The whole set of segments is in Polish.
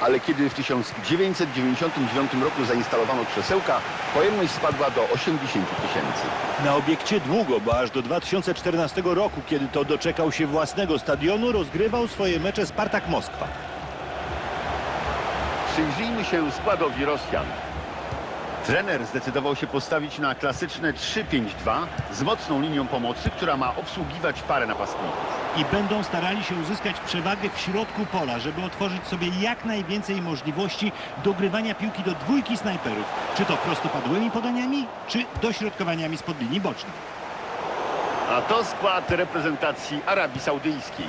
ale kiedy w 1999 roku zainstalowano krzesełka, pojemność spadła do 80 tysięcy. Na obiekcie długo, bo aż do 2014 roku, kiedy to doczekał się własnego stadionu, rozgrywał swoje mecze Spartak Moskwa. Przyjrzyjmy się składowi Rosjan. Trener zdecydował się postawić na klasyczne 3-5-2 z mocną linią pomocy, która ma obsługiwać parę napastników. I będą starali się uzyskać przewagę w środku pola, żeby otworzyć sobie jak najwięcej możliwości dogrywania piłki do dwójki snajperów. Czy to prostopadłymi podaniami, czy dośrodkowaniami spod linii bocznej. A to skład reprezentacji Arabii Saudyjskiej.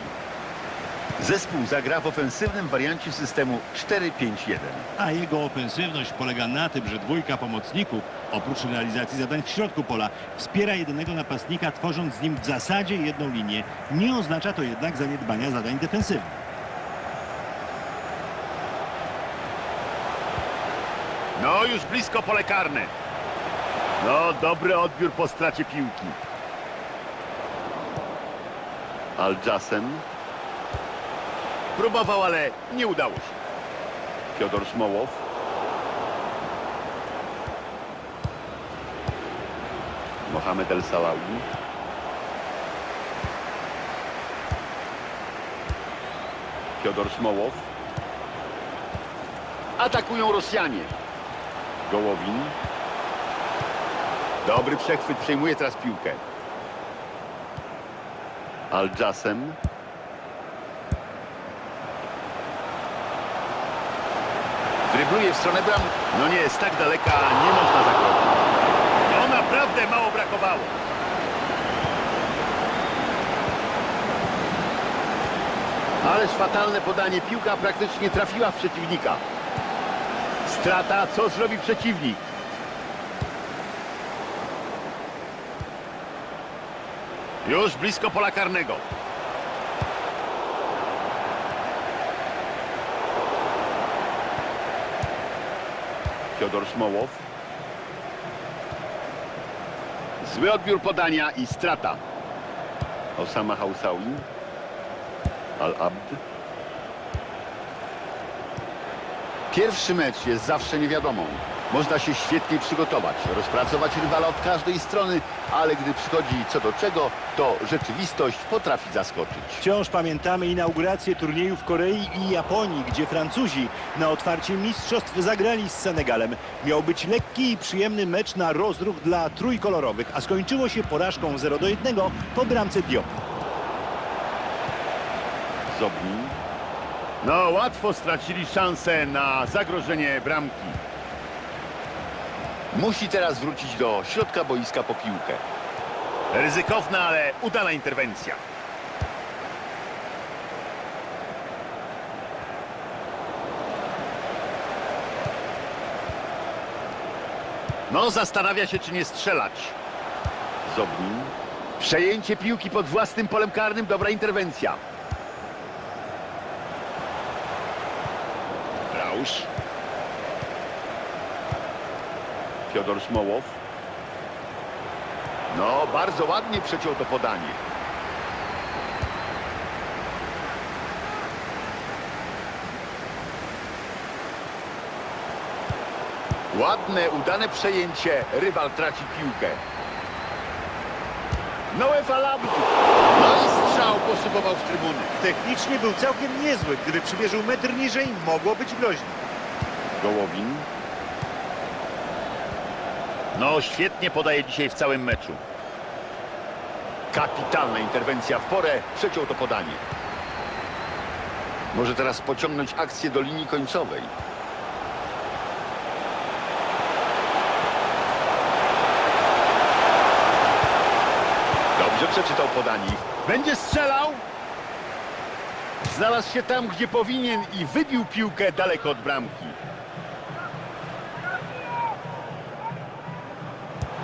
Zespół zagra w ofensywnym wariancie systemu 4-5-1. A jego ofensywność polega na tym, że dwójka pomocników, oprócz realizacji zadań w środku pola, wspiera jednego napastnika, tworząc z nim w zasadzie jedną linię. Nie oznacza to jednak zaniedbania zadań defensywnych. No już blisko pole karne. No dobry odbiór po stracie piłki. Al-Jasem. Próbował, ale nie udało się. Fiodor Smołow. Mohamed El Salawi. Fiodor Smołow. Atakują Rosjanie. Gołowin. Dobry przechwyt, przejmuje teraz piłkę. Al-Jasem. Drybluje w stronę bram. No nie, jest tak daleka, nie można zagrozić. No naprawdę mało brakowało. Ależ fatalne podanie. Piłka praktycznie trafiła w przeciwnika. Strata, co zrobi przeciwnik? Już blisko pola karnego. Fiodor Smołow. Zły odbiór podania i strata. Osama Hausawi. Al-Abd. Pierwszy mecz jest zawsze niewiadomą. Można się świetnie przygotować, rozpracować rywala od każdej strony, ale gdy przychodzi co do czego, to rzeczywistość potrafi zaskoczyć. Wciąż pamiętamy inaugurację turnieju w Korei i Japonii, gdzie Francuzi na otwarcie mistrzostw zagrali z Senegalem. Miał być lekki i przyjemny mecz na rozruch dla trójkolorowych, a skończyło się porażką 0 do 1 po bramce Diop. Zobni. No, łatwo stracili szansę na zagrożenie bramki. Musi teraz wrócić do środka boiska po piłkę. Ryzykowna, ale udana interwencja. No, zastanawia się, czy nie strzelać. Zobni. Przejęcie piłki pod własnym polem karnym, dobra interwencja. Brausz. Fiodor Smołow. No, bardzo ładnie przeciął to podanie. Ładne, udane przejęcie. Rywal traci piłkę. Noe Alabdu. No i strzał poszybował w trybuny. Technicznie był całkiem niezły. Gdyby przymierzył metr niżej, mogło być groźnie. Gołowin. No, świetnie podaje dzisiaj w całym meczu. Kapitalna interwencja w porę, przeciął to podanie. Może teraz pociągnąć akcję do linii końcowej. Dobrze przeczytał podanie. Będzie strzelał. Znalazł się tam, gdzie powinien i wybił piłkę daleko od bramki.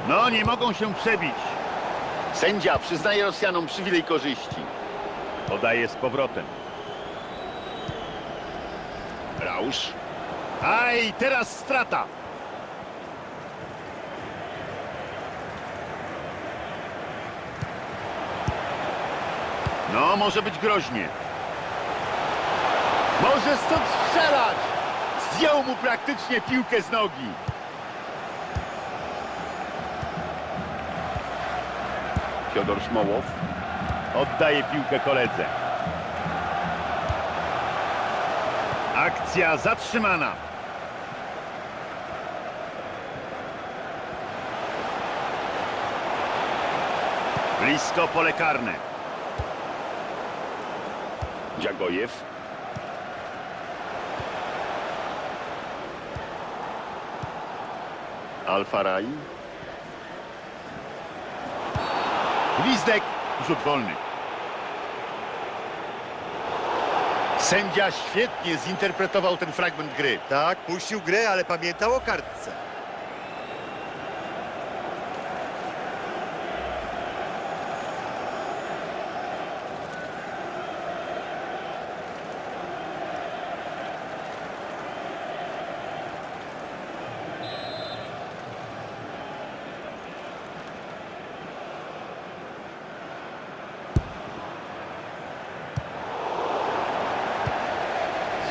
No, nie mogą się przebić. Sędzia przyznaje Rosjanom przywilej korzyści. Podaje z powrotem. Rausz. Aj, teraz strata. No, może być groźnie. Może stąd strzelać. Zdjął mu praktycznie piłkę z nogi. Fiodor Szmołow oddaje piłkę koledze. Akcja zatrzymana. Blisko pole karne. Dziagojew. Alfaraj. Gwizdek. Rzut wolny. Sędzia świetnie zinterpretował ten fragment gry. Tak, puścił grę, ale pamiętał o kartce.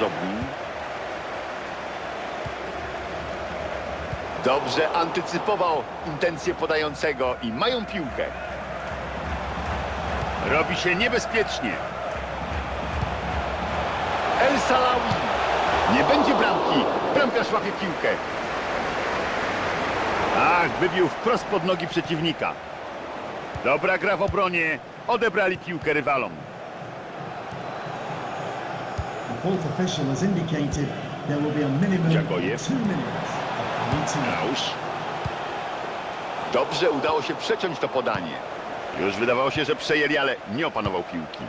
Zobni. Dobrze antycypował intencje podającego i mają piłkę. Robi się niebezpiecznie. El Salawi. Nie będzie bramki. Bramkarz łapie piłkę. Ach, wybił wprost pod nogi przeciwnika. Dobra gra w obronie. Odebrali piłkę rywalom. The Dobrze udało się przeciąć to podanie. Już wydawało się, że przejęli, ale nie opanował piłki.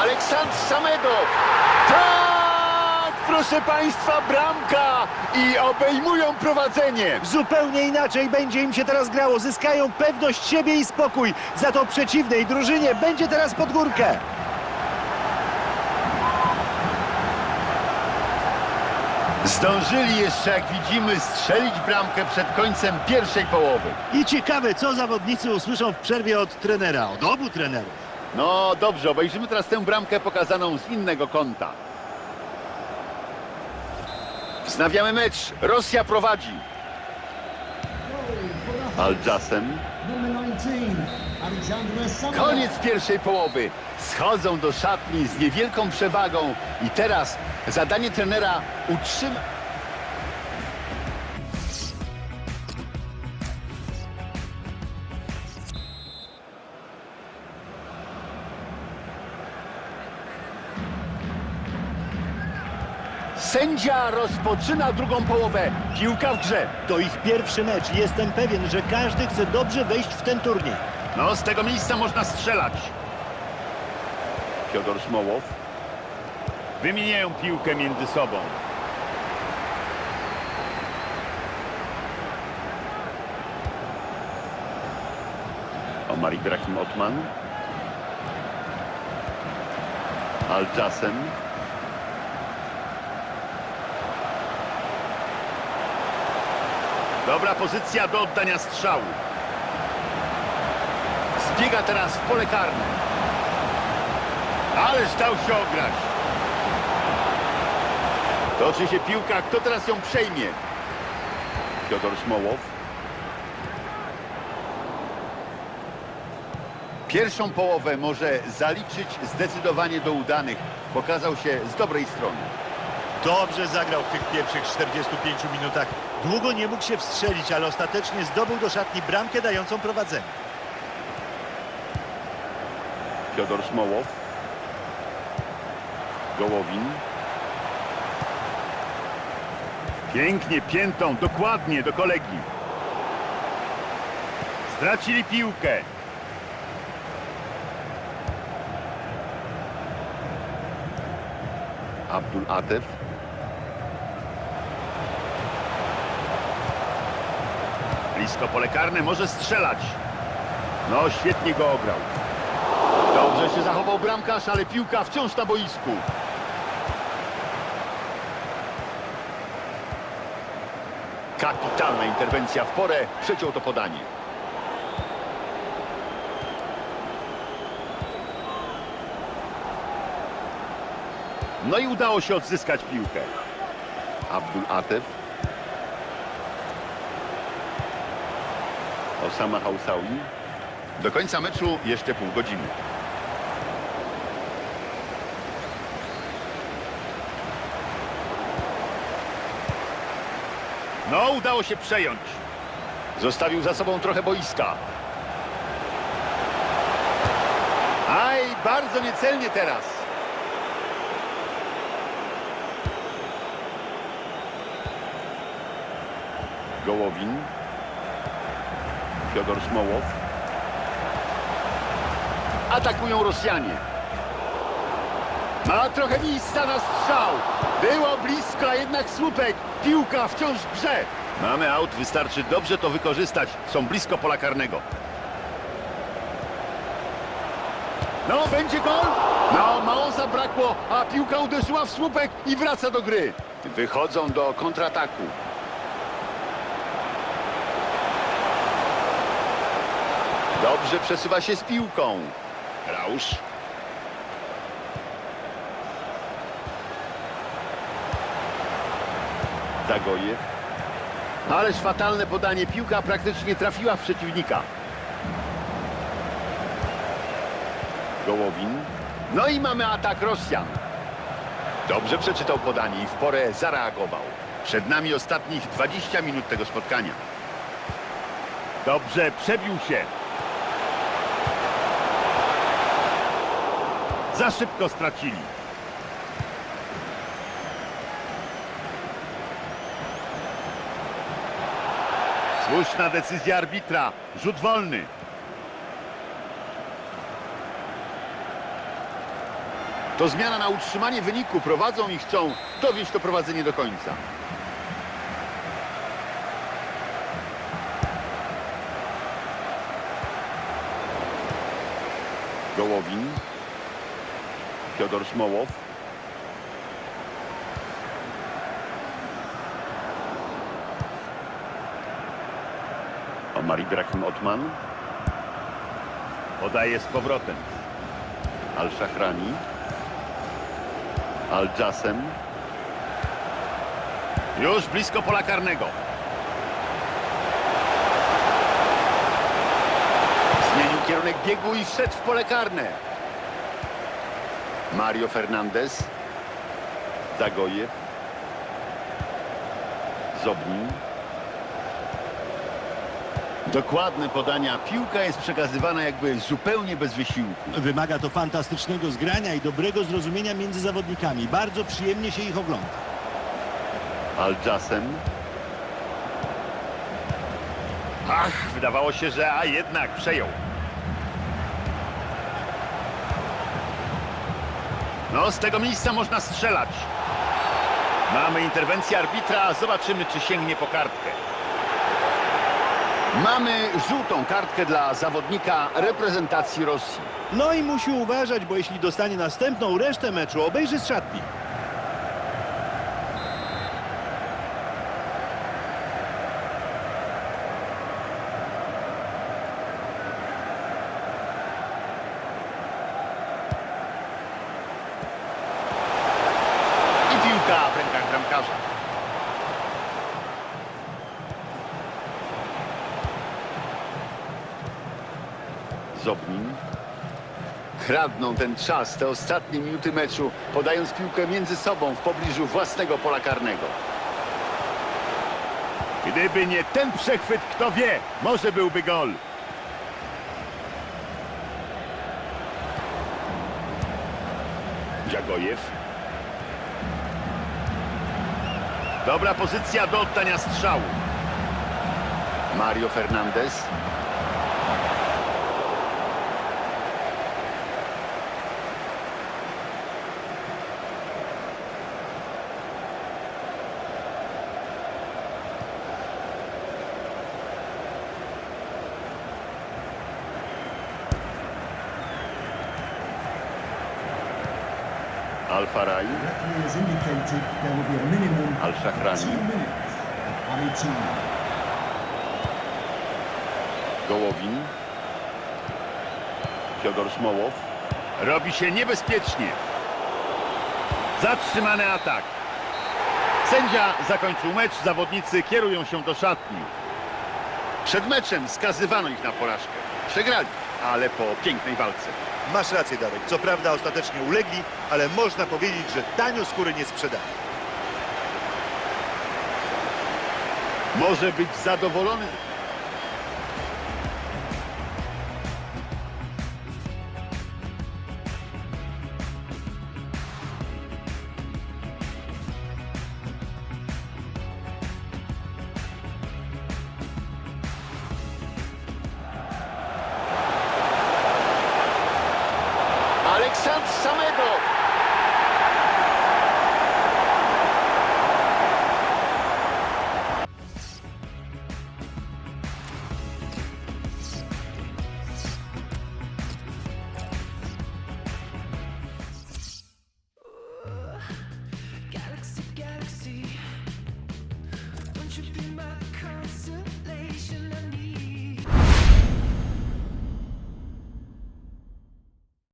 Aleksandr Samedow. Tak, proszę Państwa, bramka i obejmują prowadzenie. Zupełnie inaczej będzie im się teraz grało. Zyskają pewność siebie i spokój. Za to przeciwnej drużynie będzie teraz pod górkę. Zdążyli jeszcze, jak widzimy, strzelić bramkę przed końcem pierwszej połowy. I ciekawe, co zawodnicy usłyszą w przerwie od trenera, od obu trenerów. No dobrze, obejrzymy teraz tę bramkę pokazaną z innego kąta. Wznawiamy mecz. Rosja prowadzi. Al-Jasem. Number 19, Alexander Samadov. Koniec pierwszej połowy. Schodzą do szatni z niewielką przewagą i teraz zadanie trenera utrzyma... Sędzia rozpoczyna drugą połowę. Piłka w grze. To ich pierwszy mecz. Jestem pewien, że każdy chce dobrze wejść w ten turniej. No, z tego miejsca można strzelać. Fiodor Szmołow. Wymieniają piłkę między sobą. Omar Ibrahim Otman. Al-Jasem. Dobra pozycja do oddania strzału. Zbiega teraz w pole karne. Ależ dał się ograć. Toczy się piłka. Kto teraz ją przejmie? Piotr Szmołow. Pierwszą połowę może zaliczyć zdecydowanie do udanych. Pokazał się z dobrej strony. Dobrze zagrał w tych pierwszych 45 minutach. Długo nie mógł się wstrzelić, ale ostatecznie zdobył do szatni bramkę dającą prowadzenie. Piotr Szmołow. Gołowin. Pięknie piętą, dokładnie do kolegi. Stracili piłkę. Abdul Atef. Blisko pole karne, może strzelać. No, świetnie go ograł. Dobrze się zachował bramkarz, ale piłka wciąż na boisku. Kapitalna interwencja w porę, przeciął to podanie. No i udało się odzyskać piłkę. Abdul Atef. Osama Hausawi. Do końca meczu jeszcze pół godziny. No, udało się przejąć. Zostawił za sobą trochę boiska. Aj, bardzo niecelnie teraz. Gołowin. Fiodor Smołow. Atakują Rosjanie. Ma trochę miejsca na strzał. Było blisko, a jednak słupek. Piłka wciąż w grze. Mamy aut, wystarczy dobrze to wykorzystać. Są blisko pola karnego. No, będzie gol? No, mało zabrakło, a piłka uderzyła w słupek i wraca do gry. Wychodzą do kontrataku. Dobrze przesuwa się z piłką. Rausz. Zagojew. Ależ fatalne podanie. Piłka praktycznie trafiła w przeciwnika. Gołowin. No i mamy atak Rosjan. Dobrze przeczytał podanie i w porę zareagował. Przed nami ostatnich 20 minut tego spotkania. Dobrze, przebił się. Za szybko stracili. Słuszna decyzja arbitra. Rzut wolny. To zmiana na utrzymanie wyniku. Prowadzą i chcą dowieść to prowadzenie do końca. Gołowin. Fiodor Smołow. Omar Ibrahim Otman. Podaje z powrotem. Al-Shahrani. Al-Jasem. Już blisko pola karnego. Zmienił kierunek biegu i wszedł w pole karne. Mario Fernandez. Zagojew. Zobnin. Dokładne podania. Piłka jest przekazywana jakby zupełnie bez wysiłku. Wymaga to fantastycznego zgrania i dobrego zrozumienia między zawodnikami. Bardzo przyjemnie się ich ogląda. Al-Jasem. Ach, wydawało się, że a jednak przejął. No, z tego miejsca można strzelać. Mamy interwencję arbitra, zobaczymy, czy sięgnie po kartkę. Mamy żółtą kartkę dla zawodnika reprezentacji Rosji. No i musi uważać, bo jeśli dostanie następną, resztę meczu obejrzy z szatni. I piłka w rękach bramkarza. Zobnin. Kradną ten czas, te ostatnie minuty meczu, podając piłkę między sobą w pobliżu własnego pola karnego. Gdyby nie ten przechwyt, kto wie, może byłby gol. Dziagojew. Dobra pozycja do oddania strzału. Mario Fernandez. Of Al-Shahrani. Gołowin. Fiodor Smołow. Robi się niebezpiecznie. Zatrzymany atak. Sędzia zakończył mecz, zawodnicy kierują się do szatni. Przed meczem skazywano ich na porażkę. Przegrali, ale po pięknej walce. Masz rację, Darek. Co prawda ostatecznie ulegli, ale można powiedzieć, że tanio skóry nie sprzedali. Może być zadowolony Aleksandr samego.